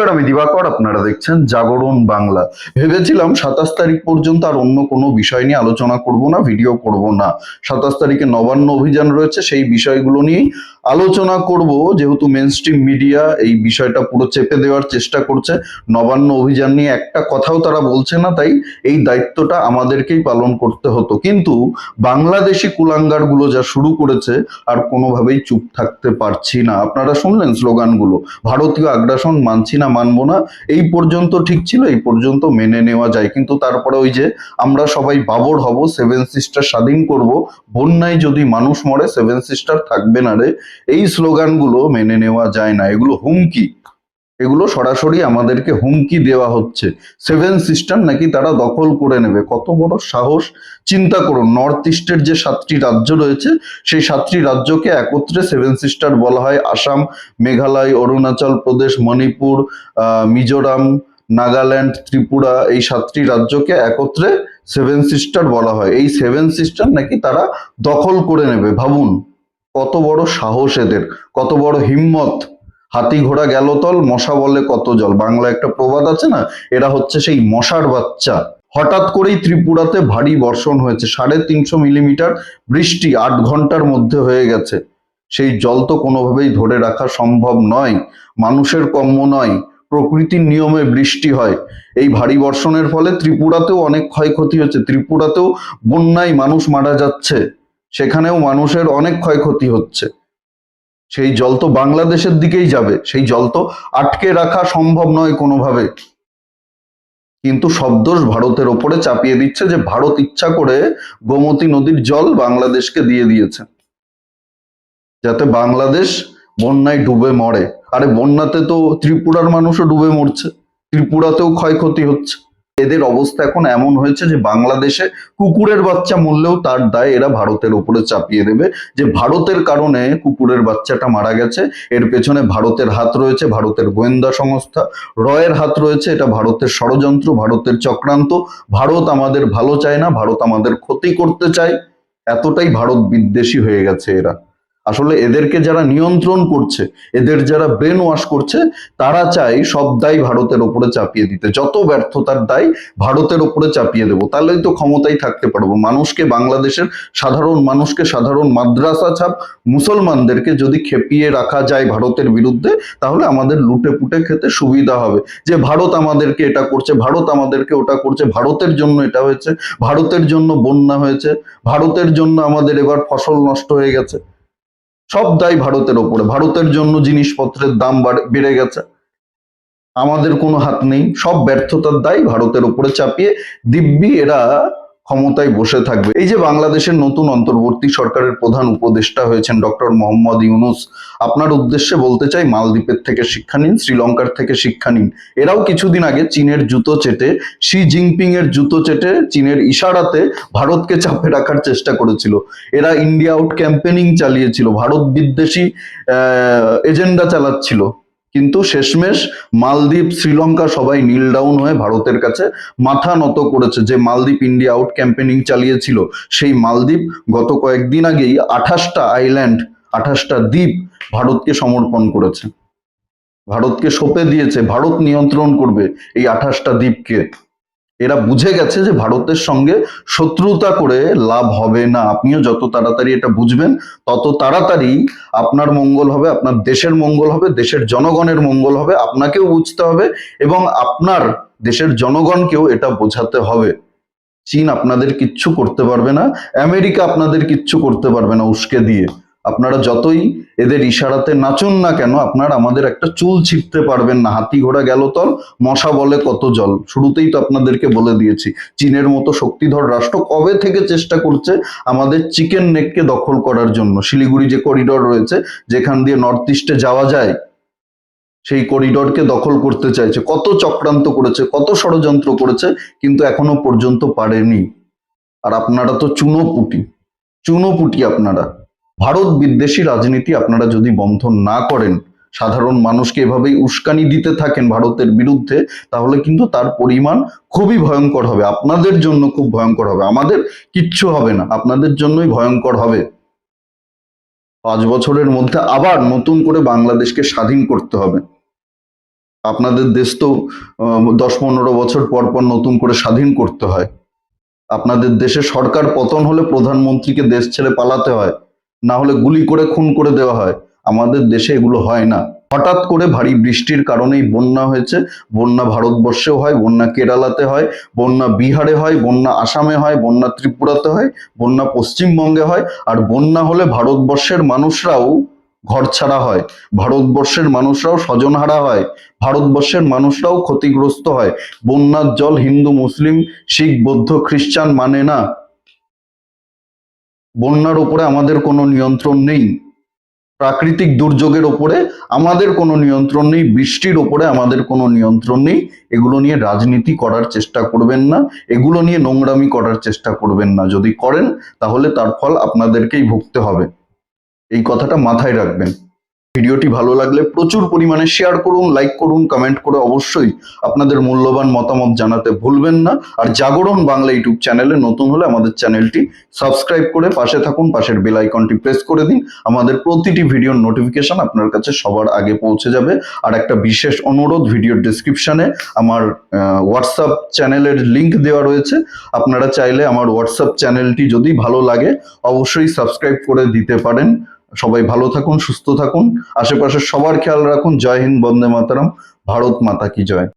নমস্কার আমি দিবাকর, আপনারা দেখছেন জাগরণ বাংলা। ভেবেছিলাম সাতাশ তারিখ পর্যন্ত আর অন্য কোনো বিষয় নিয়ে আলোচনা করব না ভিডিও করব না। সাতাশ তারিখে নবান্ন অভিযান রয়েছে, সেই বিষয়গুলো নিয়েই আলোচনা করব যেহেতু মেন স্ট্রিম মিডিয়া এই বিষয়টা পুরো চেপে দেওয়ার চেষ্টা করছে। নবান্ন অভিযান নিয়ে একটা কথাও তারা বলছে না, তাই এই দায়িত্বটা আমাদেরকেই পালন করতে হতো। কিন্তু বাংলাদেশি কুলাঙ্গারগুলো যা শুরু করেছে, আর কোনোভাবেই চুপ থাকতে পারছি না। আপনারা শুনলেন স্লোগানগুলো, ভারতীয় আগ্রাসন মানছি না, মানবো না। এই পর্যন্ত ঠিক ছিল, এই পর্যন্ত মেনে নেওয়া যায়। কিন্তু তারপরে ওই যে আমরা সবাই বাবর হব, সেভেন সিস্টার স্বাধীন করব, বন্যায় যদি মানুষ মরে, সেভেন সিস্টার থাকবে না রে। এই স্লোগানগুলো মেনে নেওয়া যায় না। এগুলো হুমকি। এগুলো সরাসরি আমাদেরকে হুমকি দেওয়া হচ্ছে। সেভেন সিস্টার নাকি তারা দখল করে নেবে। কত বড় সাহস! চিন্তা করুন, নর্থ ইস্টের যে সাতটি রাজ্য রয়েছে, সেই সাতটি রাজ্যকে একত্রে সেভেন সিস্টার বলা হয়। আসাম, মেঘালয়, অরুণাচল প্রদেশ, মণিপুর মিজোরাম, নাগাল্যান্ড, ত্রিপুরা এই সাতটি রাজ্যকে একত্রে সেভেন সিস্টার বলা হয়। এই সেভেন সিস্টার নাকি তারা দখল করে নেবে। ভাবুন। কত বড় সাহস এদের, কত বড় হিম্মত। হাতি ঘোড়া গেল তল, মশা বলে কত জল। বাংলা একটা প্রবাদ আছে না? এরা হচ্ছে সেই মশার বাচ্চা। হঠাৎ করেই ত্রিপুরাতে ভারী বর্ষণ হয়েছে। সাড়ে তিনশো মিলিমিটার বৃষ্টি আট ঘণ্টার মধ্যে হয়ে গেছে। সেই জল তো কোনোভাবেই ধরে রাখা সম্ভব নয়। মানুষের কম্য নয়। প্রকৃতির নিয়মে বৃষ্টি হয়। এই ভারী বর্ষণের ফলে ত্রিপুরাতেও অনেক ক্ষয়ক্ষতি হচ্ছে। ত্রিপুরাতেও বন্যায় মানুষ মারা যাচ্ছে। সেখানেও মানুষের অনেক ক্ষয়ক্ষতি হচ্ছে। সেই জল তো বাংলাদেশের দিকেই যাবে, সেই জল তো আটকে রাখা সম্ভব নয় কোনোভাবে। কিন্তু সব দোষ ভারতের ওপরে চাপিয়ে দিচ্ছে যে ভারত ইচ্ছা করে গোমতী নদীর জল বাংলাদেশকে দিয়ে দিয়েছে। যাতে বাংলাদেশ বন্যায় ডুবে মরে। আরে বন্যাতে তো ত্রিপুরার মানুষও ডুবে মরছে। ত্রিপুরাতেও ক্ষয়ক্ষতি হচ্ছে। এদের অবস্থা এখন এমন হয়েছে যে বাংলাদেশে কুকুরের বাচ্চা মূল্যেও তার দায় এরা ভারতের ওপরে চাপিয়ে দেবে। যে ভারতের কারণে কুকুরের বাচ্চাটা মারা গেছে, এর পেছনে ভারতের হাত রয়েছে, ভারতের গোয়েন্দা সংস্থা, রয়ের হাত রয়েছে, এটা ভারতের ষড়যন্ত্র, ভারতের চক্রান্ত। ভারত আমাদের ভালো চায় না, ভারত আমাদের ক্ষতি করতে চায়। এতটাই ভারত বিদ্বেষী হয়ে গেছে এরা। আসলে এদেরকে যারা নিয়ন্ত্রণ করছে, এদের যারা ব্রেন ওয়াশ করছে, তারা চাই সব দায় ভারতের ওপরে চাপিয়ে দিতে। যত ব্যর্থতার দায় ভারতের ওপরে চাপিয়ে দেবো, তাহলেই তো ক্ষমতায় থাকতে পারব। মানুষকে বাংলাদেশের সাধারণ, মানুষকে সাধারণ মাদ্রাসা ছাপ মুসলমানদেরকে যদি খেপিয়ে রাখা যায় ভারতের বিরুদ্ধে, তাহলে আমাদের লুটে পুটে খেতে সুবিধা হবে। যে ভারত আমাদেরকে এটা করছে, ভারত আমাদেরকে ওটা করছে, ভারতের জন্য এটা হয়েছে, ভারতের জন্য বন্যা হয়েছে, ভারতের জন্য আমাদের এবার ফসল নষ্ট হয়ে গেছে। সব দায় ভারতের ওপরে। ভারতের জন্য জিনিসপত্রের দাম বাড়ে- গেছে। আমাদের কোনো হাত নেই। সব ব্যর্থতার দায় ভারতের উপরে চাপিয়ে দিব্যি এরা ক্ষমতায় বসে থাকবে। এই যে বাংলাদেশের নতুন অন্তর্বর্তী সরকারের প্রধান উপদেষ্টা হয়েছেন ডক্টর মোহাম্মদ ইউনুস, আপনার উদ্দেশ্যে বলতে চাই মালদ্বীপের থেকে শিক্ষা নিন, শ্রীলঙ্কার থেকে শিক্ষা নিন। এরাও কিছুদিন আগে চীনের জুতো চেটে, শি জিনপিং এর জুতো চেটে চীনের ইশারাতে ভারতকে চাপে রাখার চেষ্টা করেছিল। এরা ইন্ডিয়া আউট ক্যাম্পেনিং চালিয়েছিল, ভারত বিদ্বেষী এজেন্ডা চালাচ্ছিল। কিন্তু শেষমেশ মালদ্বীপ, শ্রীলঙ্কা সবাই নীল ডাউন হয়ে ভারতের কাছে মাথা নত করেছে। যে মালদ্বীপ ইন্ডিয়া আউট ক্যাম্পেনিং চালিয়েছিল, সেই মালদ্বীপ গত কয়েকদিন আগেই আঠাশটা আইল্যান্ড আঠাশটা দ্বীপ ভারতকে সমর্পণ করেছে। ভারতকে সঁপে দিয়েছে, ভারত নিয়ন্ত্রণ করবে এই আঠাশটা দ্বীপকে। এরা বুঝে গেছে যে ভারতের সঙ্গে শত্রুতা করে লাভ হবে না। আপনিও যত তাড়াতাড়ি এটা বুঝবেন, তত তাড়াতাড়ি আপনার মঙ্গল হবে, আপনার দেশের মঙ্গল হবে, দেশের জনগণের মঙ্গল হবে, আপনাকেও বুঝতে হবে এবং আপনার দেশের জনগণকেও এটা বোঝাতে হবে। চীন আপনাদের কিচ্ছু করতে পারবে না, আমেরিকা আপনাদের কিচ্ছু করতে পারবে না উস্কে দিয়ে। আপনারা যতই এদের ইশারাতে নাচুন না কেন, আপনারা আমাদের একটা চুল ছিপতে পারবেন না। হাতি ঘোড়া গেল তল মশা বলে কত জল। শুরুতেই তো আপনাদেরকে বলে দিয়েছি, চীনের মতো শক্তিধর রাষ্ট্র কবে থেকে চেষ্টা করছে আমাদের চিকেন নেককে দখল করার জন্য? শিলিগুড়ি যে করিডর রয়েছে, যেখান দিয়ে নর্থ ইস্টে যাওয়া যায়, সেই করিডরকে দখল করতে চাইছে। কত চক্রান্ত করেছে, কত ষড়যন্ত্র করেছে, কিন্তু এখনও পর্যন্ত পারেনি। আর আপনারা তো চুনোপুটি চুনোপুটি আপনারা। ভারত বিদ্বেষী রাজনীতি আপনারা যদি বন্ধ না করেন, সাধারণ মানুষকে এভাবেই উস্কানি দিতে থাকেন ভারতের বিরুদ্ধে, তাহলে কিন্তু তার পরিমাণ খুবই ভয়ঙ্কর হবে। আপনাদের জন্য খুব ভয়ঙ্কর হবে। আমাদের কিচ্ছু হবে না। আপনাদের জন্যই ভয়ঙ্কর হবে। পাঁচ বছরের মধ্যে আবার নতুন করে বাংলাদেশকে স্বাধীন করতে হবে। আপনাদের দেশ তো দশ পনেরো বছর পর পর নতুন করে স্বাধীন করতে হয়। আপনাদের দেশে সরকার পতন হলে প্রধানমন্ত্রীকে দেশ ছেড়ে পালাতে হয়। না হলে গুলি করে, খুন করে দেওয়া হয়। আমাদের দেশে এগুলো হয় না। হঠাৎ করে ভারী বৃষ্টির কারণেই বন্যা হয়েছে। বন্যা ভারতবর্ষেও হয়, বন্যা কেরালাতে হয়, বন্যা বিহারে হয়, বন্যা আসামে হয়, বন্যা ত্রিপুরাতে হয়, বন্যা পশ্চিমবঙ্গে হয়। আর বন্যা হলে ভারতবর্ষের মানুষরাও ঘর ছাড়া হয়। ভারতবর্ষের মানুষরাও স্বজনহারা হয়। ভারতবর্ষের মানুষরাও ক্ষতিগ্রস্ত হয়। বন্যার জল হিন্দু, মুসলিম, শিখ, বৌদ্ধ, খ্রিস্টান মানে না। বন্যার উপরে আমাদের কোনো নিয়ন্ত্রণ নেই। প্রাকৃতিক দুর্যোগের ওপরে আমাদের কোনো নিয়ন্ত্রণ নেই। বৃষ্টির ওপরে আমাদের কোনো নিয়ন্ত্রণ নেই। এগুলো নিয়ে রাজনীতি করার চেষ্টা করবেন না। এগুলো নিয়ে নোংরামি করার চেষ্টা করবেন না। যদি করেন, তাহলে তার ফল আপনাদেরকেই ভুগতে হবে। এই কথাটা মাথায় রাখবেন। ভিডিওটি ভালো লাগলে প্রচুর পরিমাণে শেয়ার করুন লাইক করুন কমেন্ট করে অবশ্যই আপনাদের মূল্যবান মতামত জানাতে ভুলবেন না। আর জাগরণ বাংলা ইউটিউব চ্যানেলে নতুন হলে আমাদের চ্যানেলটি সাবস্ক্রাইব করে পাশে থাকুন, পাশের বেল আইকনটি প্রেস করে দিন। আমাদের প্রতিটি ভিডিওর নোটিফিকেশন আপনার কাছে সবার আগে পৌঁছে যাবে। আর একটা বিশেষ অনুরোধ ভিডিওর ডেসক্রিপশনে আমার হোয়াটসঅ্যাপ চ্যানেলের লিংক দেওয়া রয়েছে। আপনারা চাইলে আমার হোয়াটসঅ্যাপ চ্যানেলটি যদি ভালো লাগে, অবশ্যই সাবস্ক্রাইব করে দিতে পারেন। সবাই ভালো থাকুন, সুস্থ থাকুন। আশেপাশে সবার খেয়াল রাখুন। জয় হিন্দ, বন্দে মাতারাম। ভারত মাতা কি জয়।